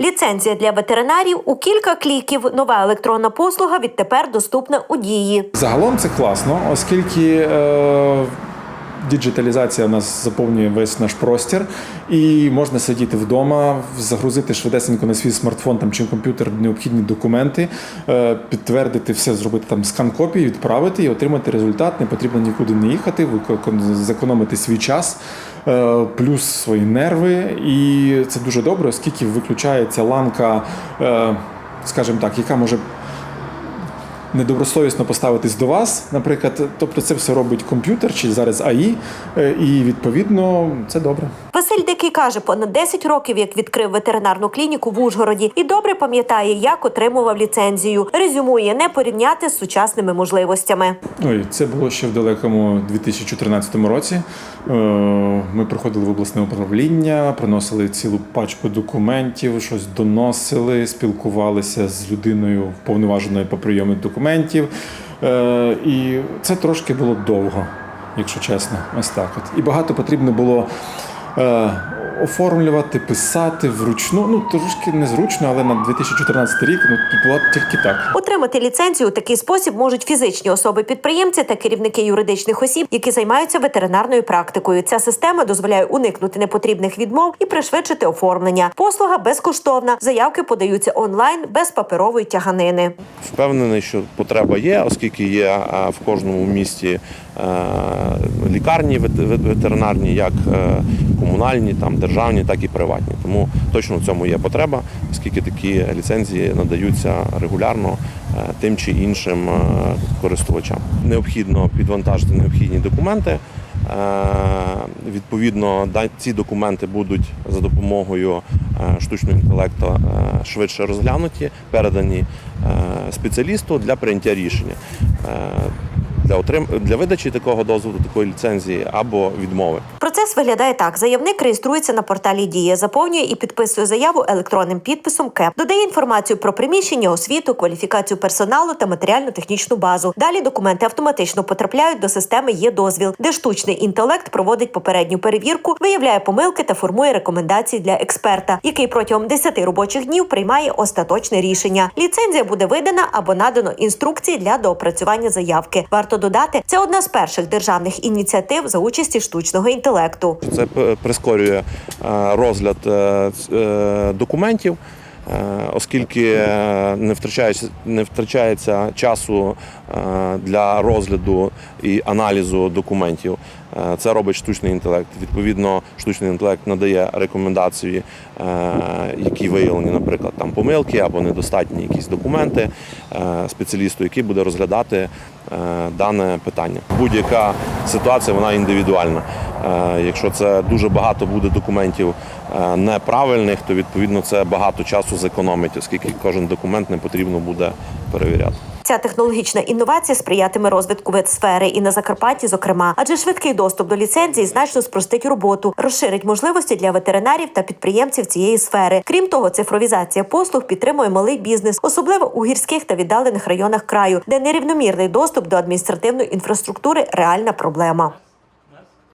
Ліцензія для ветеринарів у кілька кліків. Нова електронна послуга відтепер доступна у дії. Загалом це класно, оскільки е, діджиталізація нас заповнює весь наш простір, і можна сидіти вдома, загрузити швидесенько на свій смартфон там, чи комп'ютер необхідні документи, е, підтвердити все, зробити там скан копії, відправити і отримати результат. Не потрібно нікуди не їхати, зекономити свій час. е, Плюс свої нерви, і це дуже добре, оскільки виключається ланка, е, скажімо так, яка може недобросовісно поставитись до вас, наприклад, тобто це все робить комп'ютер чи зараз АІ, е, і відповідно це добре. Василь Дикий каже, понад 10 років як відкрив ветеринарну клініку в Ужгороді і добре пам'ятає, як отримував ліцензію. Резюмує не порівняти з сучасними можливостями. Ой, це було ще в далекому 2014 році. Е, Ми приходили в обласне управління, приносили цілу пачку документів, щось доносили, спілкувалися з людиною вповноваженою по прийому документів. Е, І це трошки було довго, якщо чесно. Ось так. От. І багато потрібно було. Е, Оформлювати, писати вручну, ну трошки незручно, але на 2014 рік ну було тільки так. Отримати ліцензію у такий спосіб можуть фізичні особи-підприємці та керівники юридичних осіб, які займаються ветеринарною практикою. Ця система дозволяє уникнути непотрібних відмов і пришвидшити оформлення. Послуга безкоштовна. Заявки подаються онлайн без паперової тяганини. Впевнений, що потреба є, оскільки є в кожному місті лікарні вет- вет- ветеринарні, як е, комунальні, там державні, так і приватні. Тому точно в цьому є потреба, оскільки такі ліцензії надаються регулярно е, тим чи іншим е, користувачам. Необхідно підвантажити необхідні документи. Е, Відповідно, ці документи будуть за допомогою е, штучного інтелекту е, швидше розглянуті, передані е, спеціалісту для прийняття рішення. Для отрим... для видачі такого дозволу, такої ліцензії або відмови. Процес виглядає так: заявник реєструється на порталі Дія, заповнює і підписує заяву електронним підписом КЕП, додає інформацію про приміщення, освіту, кваліфікацію персоналу та матеріально-технічну базу. Далі документи автоматично потрапляють до системи Є дозвіл, де штучний інтелект проводить попередню перевірку, виявляє помилки та формує рекомендації для експерта, який протягом 10 робочих днів приймає остаточне рішення. Ліцензія буде видана або надано інструкції для доопрацювання заявки. Варто додати, це одна з перших державних ініціатив за участі штучного інтелекту. Це прискорює е, розгляд е, е, документів, оскільки не втрачається, не втрачається часу для розгляду і аналізу документів. Це робить штучний інтелект. Відповідно, штучний інтелект надає рекомендації, які виявлені, наприклад, там помилки або недостатні якісь документи спеціалісту, який буде розглядати дане питання. Будь-яка ситуація вона індивідуальна. Е, Якщо це дуже багато буде документів е, неправильних, то відповідно це багато часу зекономить, оскільки кожен документ не потрібно буде перевіряти. Ця технологічна інновація сприятиме розвитку ветсфери і на Закарпатті, зокрема, адже швидкий доступ до ліцензії значно спростить роботу, розширить можливості для ветеринарів та підприємців цієї сфери. Крім того, цифровізація послуг підтримує малий бізнес, особливо у гірських та віддалених районах краю, де нерівномірний доступ до адміністративної інфраструктури реальна проблема.